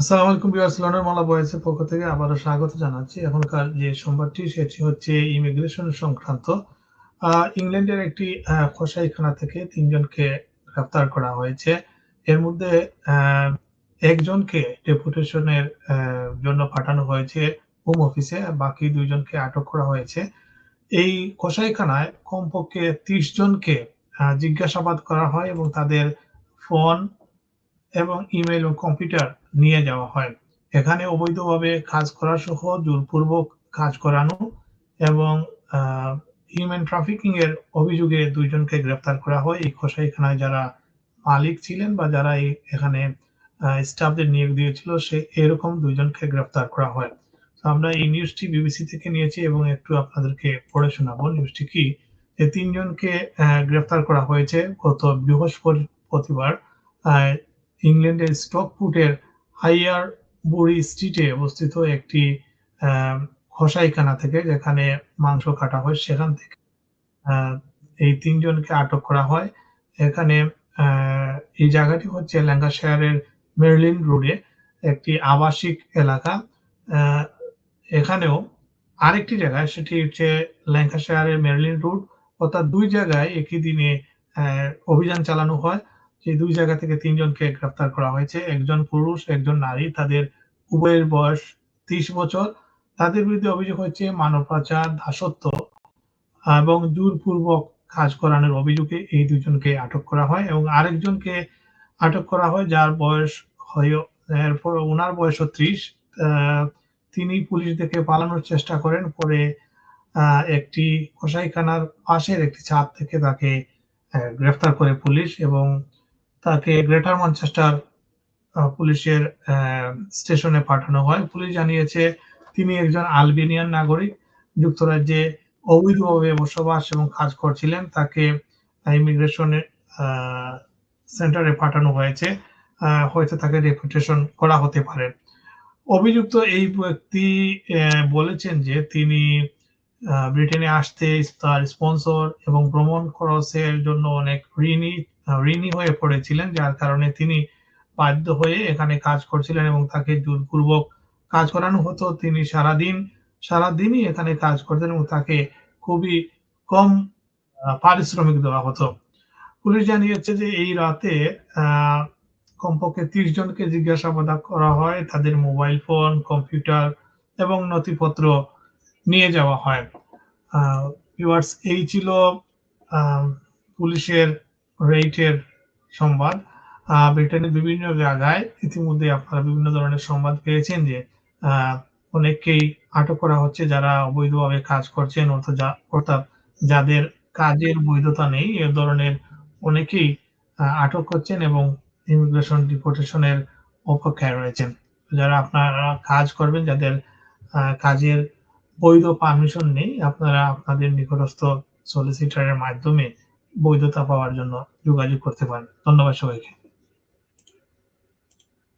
আসসালামু আলাইকুম viewers, London মালা বয়েসের পক্ষ থেকে আবারও স্বাগত জানাচ্ছি। এখনকার যে সোমবারটি, সেটি হচ্ছে ইমিগ্রেশন সংক্রান্ত। ইংল্যান্ডের একটি কসাইখানা থেকে তিনজনকে গ্রেফতার করা হয়েছে। এর মধ্যে একজনকে ডেপুটেশনের জন্য পাঠানো হয়েছে হোম অফিসে বাকি দুইজনকে আটক করা হয়েছে। এই কসাইখানায় কমপক্ষে ত্রিশ জনকে জিজ্ঞাসাবাদ করা হয় এবং তাদের ফোন এবং ইমেল ও কম্পিউটার নিয়ে যাওয়া হয়। এখানে অবৈধভাবে কাজ করা সহ জোরপূর্বক কাজ করানো এবং হিউম্যান ট্রাফিকিং এর অভিযোগে দুইজনকে গ্রেফতার করা হয়। এই কসাইখানায় যারা মালিক ছিলেন বা যারা এখানে স্টাফদের নিয়োগ দিয়েছিল, সে এরকম দুইজনকে গ্রেফতার করা হয়। আমরা এই নিউজটি বিবিসি থেকে নিয়েছি এবং একটু আপনাদেরকে পড়ে শোনাবো। নিউজটি কি? তিনজনকে গ্রেফতার করা হয়েছে গত বৃহস্পতিবার ইংল্যান্ডের স্টকপুটের হাইয়ার বুড়ি স্ট্রিটে অবস্থিত একটি আহ, কসাইখানা থেকে যেখানে মাংস কাটা হয় সেখান থেকে এই তিনজনকে আটক করা হয়। এখানে এই জায়গাটি হচ্ছে ল্যাঙ্কাশায়ারের মেরলিন রোডে একটি আবাসিক এলাকা। এখানেও আরেকটি জায়গায় সেটি হচ্ছে ল্যাঙ্কাশায়ারের মেরলিন রোড। অর্থাৎ দুই জায়গায় একই দিনে অভিযান চালানো হয়। যে দুই জায়গা থেকে তিনজনকে গ্রেফতার করা হয়েছে। একজন পুরুষ, একজন নারী। তাদের উভয়ের বয়স ত্রিশ বছর। তাদের বিরুদ্ধে অভিযোগ হচ্ছে মানব পাচার, দাসত্ব এবং জোরপূর্বক কাজ করানোর অভিযোগে এই দুজনকে আটক করা হয় এবং আরেকজনকে আটক করা হয় যার বয়স এরপর ওনার বয়স ত্রিশ। তিনি পুলিশ দেখে পালানোর চেষ্টা করেন। পরে একটি কসাইখানার পাশের একটি ছাদ থেকে তাকে গ্রেফতার করে পুলিশ এবং তাকে গ্রেটার ম্যানচেস্টার পুলিশের স্টেশনে পাঠানো হয়। পুলিশ জানিয়েছে, তিনি একজন আলবেনিয়ান নাগরিক, যুক্তরাজ্যে অবৈধভাবে বসবাস এবং কাজ করছিলেন। তাকে ইমিগ্রেশনের সেন্টারে পাঠানো হয়েছে। হয়তো তাকে রেপুটেশন করা হতে পারে। অভিযুক্ত এই ব্যক্তি বলেছেন যে তিনি ব্রিটেনে আসতে তার স্পন্সর এবং ভ্রমণ খরচের জন্য অনেক ঋণী ঋণী হয়ে পড়েছিলেন, যার কারণে তিনি বাধ্য হয়ে এখানে কাজ করছিলেন এবং তাকে জোরপূর্বক কাজ করানো হতো। তিনি সারাদিন, সারাদিনই এখানে কাজ করতেন এবং তাকে খুবই কম পারিশ্রমিক দেওয়া হতো। পুলিশ জানিয়েছে যে এই রাতে কমপক্ষে ত্রিশ জনকে জিজ্ঞাসাবাদ করা হয়। তাদের মোবাইল ফোন, কম্পিউটার এবং নথিপত্র নিয়ে যাওয়া হয়। ভিউয়ার্স এই ছিল পুলিশের রেইটের সংবাদ। ব্রিটেনের বিভিন্ন জায়গায় ইতিমধ্যে আপনারা বিভিন্ন ধরনের সংবাদ পেয়েছেন যে অনেককেই আটক করা হচ্ছে যারা অবৈধভাবে কাজ করছেন, অর্থাৎ যাদের কাজের বৈধতা নেই, এ ধরনের অনেকেই আটক করছেন এবং ইমিগ্রেশন ডিপোর্টেশনের অপেক্ষায় রয়েছেন। যারা আপনারা কাজ করবেন, যাদের কাজের বৈধ পারমিশন নেই, আপনারা আপনাদের নিকটস্থ সলিসিটারের মাধ্যমে বৈধতা পাওয়ার জন্য যোগাযোগ করতে পারেন। ধন্যবাদ সবাইকে।